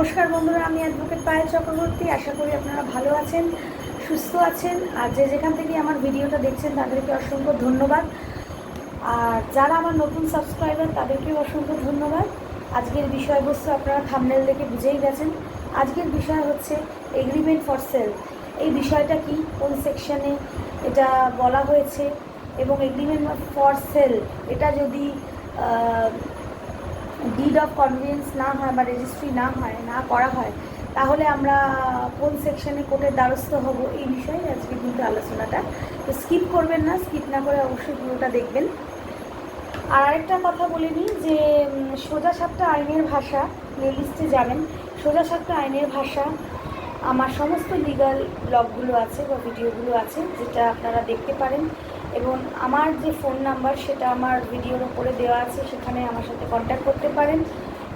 নমস্কার বন্ধুরা, আমি অ্যাডভোকেট পায়েল চক্রবর্তী। আশা করি আপনারা ভালো আছেন, সুস্থ আছেন। আর যে যেখান থেকে আমার ভিডিওটা দেখছেন, তাদেরকে অসংখ্য ধন্যবাদ। আর যারা আমার নতুন সাবস্ক্রাইবার, তাদেরকেও অসংখ্য ধন্যবাদ। আজকের বিষয়বস্তু আপনারা থামনেল দেখে বুঝেই গেছেন। আজকের বিষয় হচ্ছে এগ্রিমেন্ট ফর সেল এই বিষয়টা কি? কোন সেকশনে এটা বলা হয়েছে। এবং এগ্রিমেন্ট ফর সেল এটা যদি ডিড অফ কনভিয়েন্স না হয় বা রেজিস্ট্রি না হয়, না করা হয়, তাহলে আমরা কোন সেকশনে কোর্টের দ্বারস্থ হব এই বিষয়ে আজকে কিন্তু আলোচনাটা। তো স্কিপ করবেন না স্কিপ না করে অবশ্যই পুরোটা দেখবেন। আর আরেকটা কথা বলে নিই যে সোজা সাপটা আইনের ভাষা প্লেলিস্টে যাবেন। সোজা সাপটা আইনের ভাষা, আমার সমস্ত লিগাল ব্লগগুলো আছে বা ভিডিওগুলো আছে, যেটা আপনারা দেখতে পারেন। এবং আমার যে ফোন নাম্বার সেটা আমার ভিডিওর ওপরে দেওয়া আছে, সেখানে আমার সাথে কন্ট্যাক্ট করতে পারেন।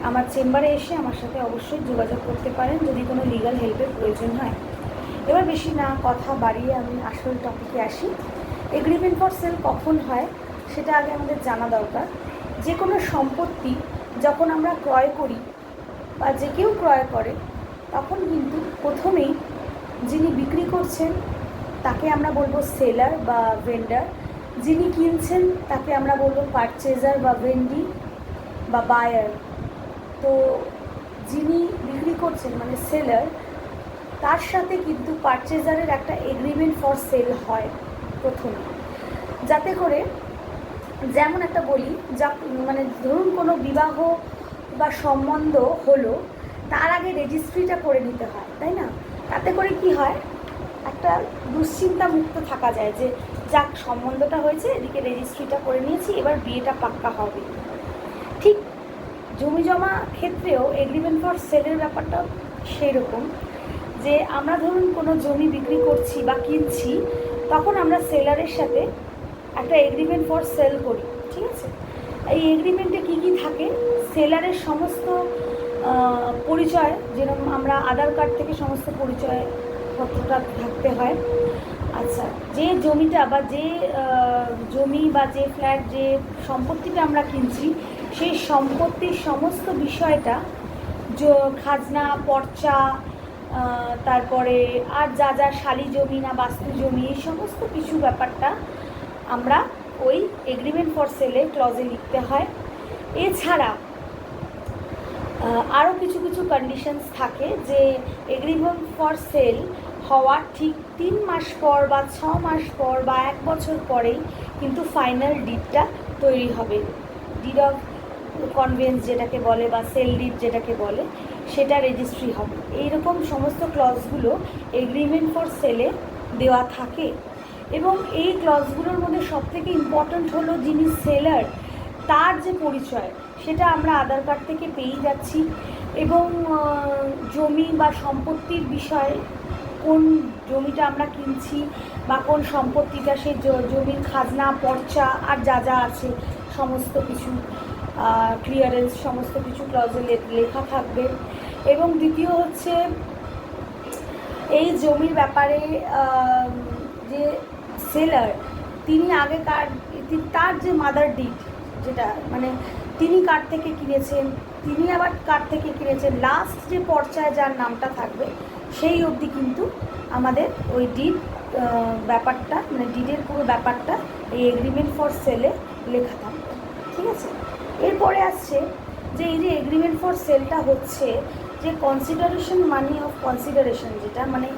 আমার চেম্বারে এসে আমার সাথে অবশ্যই যোগাযোগ করতে পারেন, যদি কোনো লিগাল হেল্পের প্রয়োজন হয়। এবার বেশি না, কথা বাড়িয়ে আমি আসল টপিকে আসি। এগ্রিমেন্ট ফর সেল কখন হয়, সেটা আগে আমাদের জানা দরকার। যে কোনো সম্পত্তি যখন আমরা ক্রয় করি বা যে কেউ ক্রয় করে, তখন কিন্তু প্রথমেই যিনি বিক্রি করছেন তাকে আমরা বলব সেলার বা ভেন্ডার যিনি কিনছেন, তাকে আমরা বলব পারচেজার বা ভেন্ডি বা বায়ার তো যিনি বিক্রি করছেন মানে সেলার তার সাথে কিন্তু পারচেজারের একটা এগ্রিমেন্ট ফর সেল হয় প্রথমে। যাতে করে যেমন একটা বলি, যা মানে ধরুন কোনো বিবাহ বা সম্বন্ধ হলো, তার আগে রেজিস্ট্রিটা করে নিতে হয়, তাই না? তাতে করে কি হয়? একটা দুশ্চিন্তা মুক্ত থাকা যায় যে যাক, সম্বন্ধটা হয়েছে, এদিকে রেজিস্ট্রিটা করে নিয়েছি, এবার বিয়েটা পাক্কা হবে। ঠিক জমি জমা ক্ষেত্রেও এগ্রিমেন্ট ফর সেলের ব্যাপারটা সেই রকম যে আমরা ধরুন কোনো জমি বিক্রি করছি বা কিনছি, তখন আমরা সেলারের সাথে একটা এগ্রিমেন্ট ফর সেল করি, ঠিক আছে? এই এগ্রিমেন্টে কী কী থাকে? সেলারের সমস্ত পরিচয়, যেরকম আমরা আধার কার্ড থেকে সমস্ত পরিচয় পত্রটা থাকতে হয়। আচ্ছা যে জমিটা বা যে জমি বা যে ফ্ল্যাট যে সম্পত্তিটা আমরা কিনছি, সেই সম্পত্তির সমস্ত বিষয়টা খাজনা, পর্চা তারপরে আর যা যা শালি জমি না বাস্তু জমি, এই সমস্ত কিছু ব্যাপারটা আমরা ওই এগ্রিমেন্ট ফর সেলে ক্লজে লিখতে হয়। এছাড়া আরও কিছু কিছু কন্ডিশনস থাকে যে এগ্রিমেন্ট ফর সেল হওয়ার ঠিক তিন মাস পর বা ছ মাস পর বা এক বছর পরেই কিন্তু ফাইনাল ডিডটা তৈরি হবে। ডিড অফ কনভেন্স যেটাকে বলে বা সেল ডিড যেটাকে বলে, সেটা রেজিস্ট্রি হবে। এইরকম সমস্ত ক্লজগুলো এগ্রিমেন্ট ফর সেলে দেওয়া থাকে। এবং এই ক্লজগুলোর মধ্যে সবথেকে ইম্পর্ট্যান্ট হলো যিনি সেলার তার যে পরিচয়, সেটা আমরা আধার কার্ড থেকে পেয়েই যাচ্ছি। এবং জমি বা সম্পত্তির বিষয় কোন জমিটা আমরা কিনছি বা কোন সম্পত্তিটা, সেই জমির খাজনা, পর্চা আর যা যা আছে, সমস্ত কিছু ক্লিয়ারেন্স সমস্ত কিছু ক্লজে লেখা থাকবে। এবং দ্বিতীয় হচ্ছে, এই জমির ব্যাপারে যে সেলার তিনি আগে কার তি- তার যে মাদার ডিড যেটা মানে তিনি কার থেকে কিনেছেন? তিনি আবার কার থেকে কিনেছেন? লাস্ট যে পর্চায় যার নামটা থাকবে, সেই অবধি কিন্তু আমাদের ওই ডিড ব্যাপারটা মানে ডিডের পুরো ব্যাপারটা এই এগ্রিমেন্ট ফর সেলে লেখা থাকবে। ঠিক আছে? এরপরে আসছে যে এই যে এগ্রিমেন্ট ফর সেলটা হচ্ছে যে কনসিডারেশন মানি অফ কনসিডারেশন যেটা মানে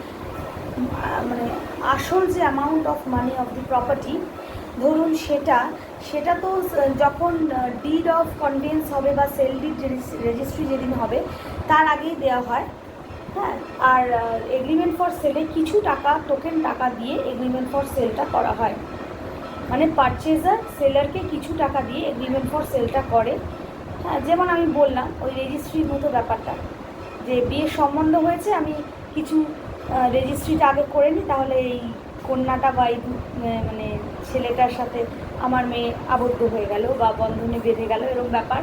মানে আসল যে amount of money of the property ধরুন সেটা সেটা তো যখন ডিড অফ কনভেন্স হবে বা সেল ডিড রেজিস্ট্রি যেদিন হবে, তার আগেই দেওয়া হয়। হ্যাঁ আর এগ্রিমেন্ট ফর সেলে কিছু টাকা টোকেন টাকা দিয়ে এগ্রিমেন্ট ফর সেলটা করা হয়। মানে পারচেজার সেলারকে কিছু টাকা দিয়ে এগ্রিমেন্ট ফর সেলটা করে। হ্যাঁ যেমন আমি বললাম, ওই রেজিস্ট্রির মতো ব্যাপারটা। যে বিয়ের সম্বন্ধ হয়েছে, আমি কিছু রেজিস্ট্রিটা আগে করে নিই, তাহলে এই কন্যাটা বা মানে ছেলেটার সাথে আমার মেয়ে আবদ্ধ হয়ে গেল বা বন্ধনে বেঁধে গেল এরকম ব্যাপার।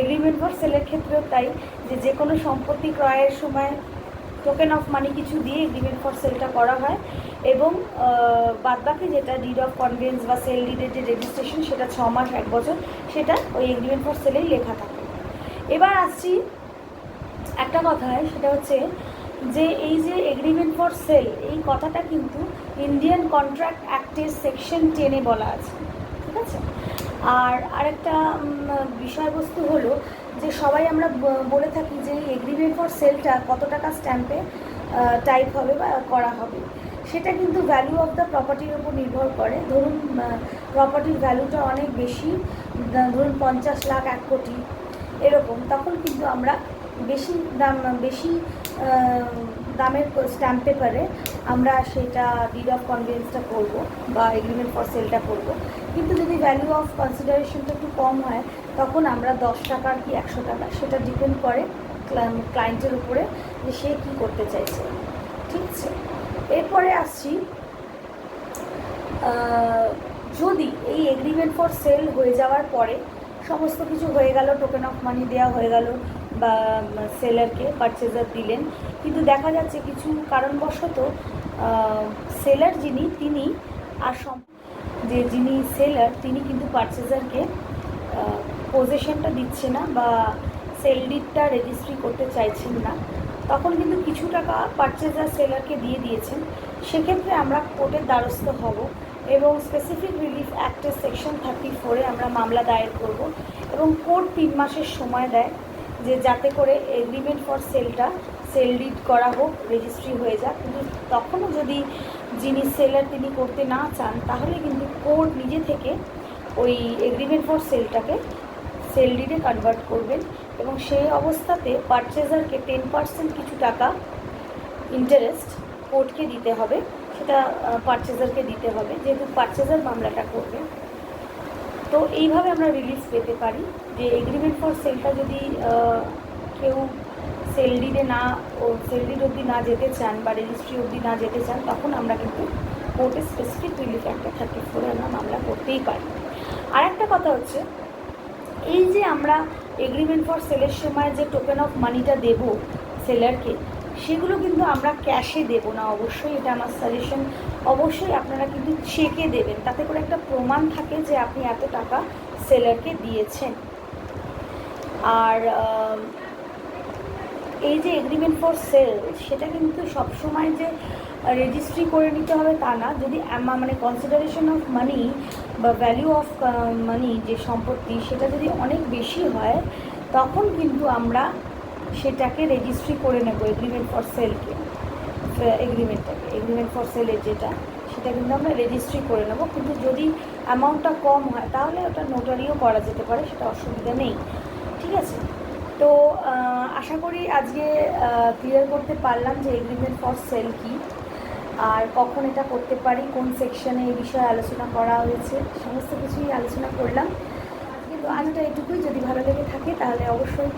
এগ্রিমেন্ট ফর সেলের ক্ষেত্রেও তাই যে যে কোনো সম্পত্তি ক্রয়ের সময় টোকেন অফ মানি কিছু দিয়ে এগ্রিমেন্ট ফর সেলটা করা হয় এবং বাদবাকি যেটা ডিড অফ কনভেন্স বা সেল ডিডের যে রেজিস্ট্রেশন সেটা ছ মাস, এক বছর, সেটা ওই এগ্রিমেন্ট ফর সেলেই লেখা থাকে। এবার আসছি একটা কথা সেটা হচ্ছে যে এই যে এগ্রিমেন্ট ফর সেল এই কথাটা কিন্তু ইন্ডিয়ান কন্ট্রাক্ট অ্যাক্টের সেকশন টেনে বলা আছে, ঠিক আছে? আর আরেকটা বিষয়বস্তু হলো যে সবাই আমরা বলে থাকি যে এগ্রিমেন্ট ফর সেলটা কত টাকা স্ট্যাম্পে টাইপ হবে বা করা হবে, সেটা কিন্তু ভ্যালু অফ দ্য প্রপার্টির ওপর নির্ভর করে। ধরুন প্রপার্টির ভ্যালুটা অনেক বেশি ধরুন পঞ্চাশ লাখ এক কোটি, এরকম, তখন কিন্তু আমরা বেশি দাম, বেশি দামের স্ট্যাম্প পেপারে আমরা সেটা ডিড অফ কনভেন্সটা করব বা এগ্রিমেন্ট ফর সেলটা করব। কিন্তু যদি ভ্যালু অফ কনসিডারেশনটা একটু কম হয়, তখন আমরা দশ টাকার কি একশো টাকা? সেটা ডিপেন্ড করে ক্লায়েন্টের উপরে যে সে কী করতে চাইছে। ঠিক আছে? এরপরে আসছি যদি এই এগ্রিমেন্ট ফর সেল হয়ে যাওয়ার পরে সমস্ত কিছু হয়ে গেল টোকেন অফ মানি দেওয়া হয়ে গেল বা সেলারকে পারচেজার দিলেন। কিন্তু দেখা যাচ্ছে কিছু কারণবশত সেলার যিনি, তিনি আর যে যিনি সেলার তিনি কিন্তু পারচেজারকে পজিশনটা দিচ্ছে না বা সেল ডিটটা রেজিস্ট্রি করতে চাইছেন না। তখন কিন্তু কিছু টাকা পারচেজার সেলারকে দিয়ে দিয়েছেন। সেক্ষেত্রে আমরা কোর্টের দ্বারস্থ হব। এবং স্পেসিফিক রিলিফ অ্যাক্টের সেকশন থার্টি ফোরে আমরা মামলা দায়ের করব এবং কোর্ট তিন মাসের সময় দেয় যে যাতে করে এগ্রিমেন্ট ফর সেলটা সেল ডিড করা হোক রেজিস্ট্রি হয়ে যাক। কিন্তু তখনও যদি যিনি সেলার তিনি করতে না চান, তাহলে কিন্তু কোর্ট নিজে থেকে ওই এগ্রিমেন্ট ফর সেলটাকে সেল ডিডে কনভার্ট করবেন এবং সেই অবস্থাতে পারচেজারকে টেন পার্সেন্ট কিছু টাকা ইন্টারেস্ট কোর্টকে দিতে হবে। সেটা পারচেজারকে দিতে হবে, যেহেতু পারচেজার মামলাটা করবে। তো এইভাবে আমরা রিলিফ পেতে পারি যে এগ্রিমেন্ট ফর সেলটা যদি কেউ সেল ডিডে না সেল ডিড অবধি না যেতে চান বা রেজিস্ট্রি অবধি না যেতে চান, তখন আমরা কিন্তু কোর্টে স্পেসিফিক রিলিফ একটা থার্টি ফোরে আমরা মামলা করতেই পারি। আর একটা কথা হচ্ছে, এই যে আমরা এগ্রিমেন্ট ফর সেলের সময় যে টোকেন অফ মানিটা দেব সেলারকে সেগুলো কিন্তু আমরা ক্যাশে দেব না, অবশ্যই এটা আমার সাজেশন অবশ্যই আপনারা কিন্তু চেকে দেবেন, তাতে করে একটা প্রমাণ থাকে যে আপনি এত টাকা সেলারকে দিয়েছেন। আর এই যে এগ্রিমেন্ট ফর সেল সেটা কিন্তু সবসময় যে রেজিস্ট্রি করে নিতে হবে তা না। যদি মানে কনসিডারেশন অফ মানি বা ভ্যালু অফ মানি যে সম্পত্তি, সেটা যদি অনেক বেশি হয়, তখন কিন্তু আমরা সেটাকে রেজিস্ট্রি করে নেব এগ্রিমেন্ট ফর সেলকে এগ্রিমেন্টটাকে এগ্রিমেন্ট ফর সেলের যেটা, সেটা কিন্তু আমরা রেজিস্ট্রি করে নেব। কিন্তু যদি অ্যামাউন্টটা কম হয়, তাহলে ওটা নোটারিও করা যেতে পারে, সেটা অসুবিধা নেই। ঠিক আছে? তো আশা করি আজকে ক্লিয়ার করতে পারলাম যে এগ্রিমেন্ট ফর সেল কি, আর কখন এটা করতে পারি, কোন সেকশনে এই বিষয়ে আলোচনা করা হয়েছে, সমস্ত কিছুই আলোচনা করলাম। কিন্তু আজটা এটুকুই। যদি ভালো লেগে থাকে, তাহলে অবশ্যই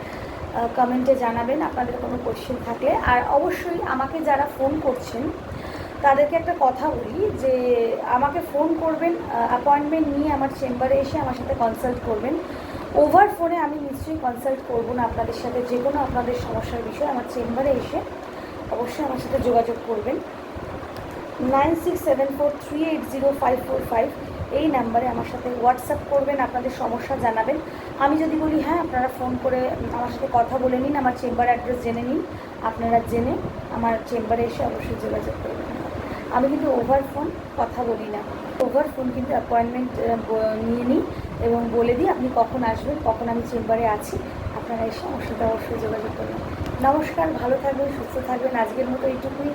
কমেন্টে জানাবেন, আপনাদের কোনো কোশ্চেন থাকলে। আর অবশ্যই আমাকে যারা ফোন করছেন, তাদেরকে একটা কথা বলি যে, আমাকে ফোন করবেন অ্যাপয়েন্টমেন্ট নিয়ে আমার চেম্বারে এসে আমার সাথে কনসাল্ট করবেন। ওভার ফোনে আমি নিশ্চয়ই কনসাল্ট করব না আপনাদের সাথে, যে কোনো আপনাদের সমস্যার বিষয়ে আমার চেম্বারে এসে অবশ্যই আমার সাথে যোগাযোগ করবেন। Nine six seven four three eight zero five four five এই নাম্বারে আমার সাথে হোয়াটসঅ্যাপ করবেন, আপনাদের সমস্যা জানাবেন। আমি যদি বলি হ্যাঁ আপনারা ফোন করে আমার সাথে কথা বলে নিন, আমার চেম্বার অ্যাড্রেস জেনে নিন, আপনারা জেনে আমার চেম্বারে এসে অবশ্যই যোগাযোগ করবেন আমি কিন্তু ওভার ফোন কথা বলি না। ওভার ফোন কিন্তু অ্যাপয়েন্টমেন্ট নিয়ে নিই এবং বলে দিই, আপনি কখন আসবেন, কখন আমি চেম্বারে আছি, আপনারা এসে আমার সাথে অবশ্যই যোগাযোগ করবেন। নমস্কার, ভালো থাকবেন, সুস্থ থাকবেন। আজকের মতো এইটুকুই।